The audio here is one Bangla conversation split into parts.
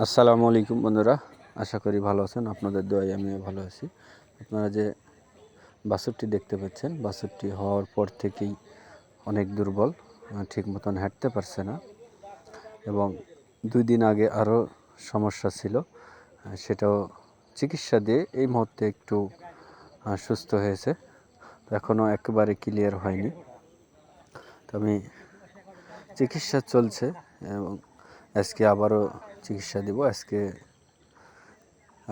আসসালামু আলাইকুম বন্ধুরা, আশা করি ভালো আছেন, আপনাদের দোয়াই আমিও ভালো আছি। আপনারা যে বাছুরটি দেখতে পাচ্ছেন বাছুরটি হওয়ার পর থেকেই অনেক দুর্বল ঠিক মতন হাঁটতে পারছে না এবং দুই দিন আগে আরও সমস্যা ছিল সেটাও চিকিৎসা দিয়ে এই মুহূর্তে একটু সুস্থ হয়েছে, এখনও একেবারে ক্লিয়ার হয়নি। তো আমি চিকিৎসা চলছে এবং আজকে আবারও চিকিৎসা দিব, আজকে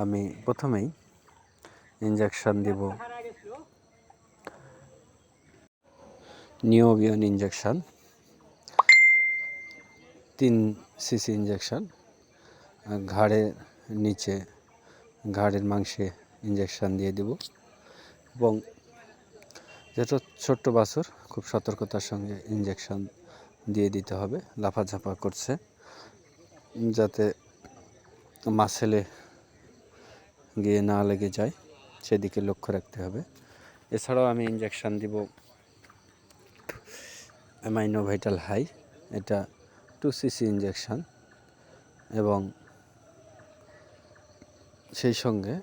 আমি প্রথমেই ইঞ্জেকশন দিব। নিওবিয়ন ইঞ্জেকশন তিন সিসি ইঞ্জেকশন ঘাড়ের নিচে, ঘাড়ের মাংসে ইঞ্জেকশন দিয়ে দিব। এবং যেটা ছোট্ট বাছুর, খুব সতর্কতার সঙ্গে ইঞ্জেকশন দিয়ে দিতে হবে, লাফাঝাপা করছে। যাতে মাসেলে গিয়ে না লেগে যায়, সেদিকে লক্ষ্য রাখতে হবে। এছাড়াও আমি ইঞ্জেকশান দিব অ্যামাইনো ভাইটাল হাই এটা টু সিসি ইঞ্জেকশান এবং সেই সঙ্গে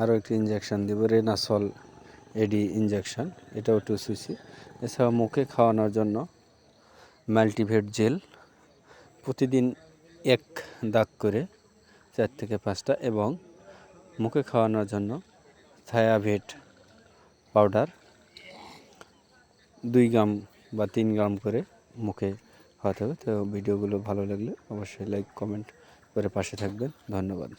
আরও একটি ইঞ্জেকশন দিব রেনাসল এডি ইঞ্জেকশন এটাও টু সিসি এছাড়াও মুখে খাওয়ানোর জন্য মাল্টিভেট জেল প্রতিদিন এক দাগ করে চার থেকে পাঁচটা এবং মুখে খাওয়ানোর জন্য থায়াভেট পাউডার দুই গ্রাম বা তিন গ্রাম করে মুখে খাওয়াতে হবে। তো ভিডিওগুলো ভালো লাগলে অবশ্যই লাইক, কমেন্ট করে পাশে থাকবেন। ধন্যবাদ।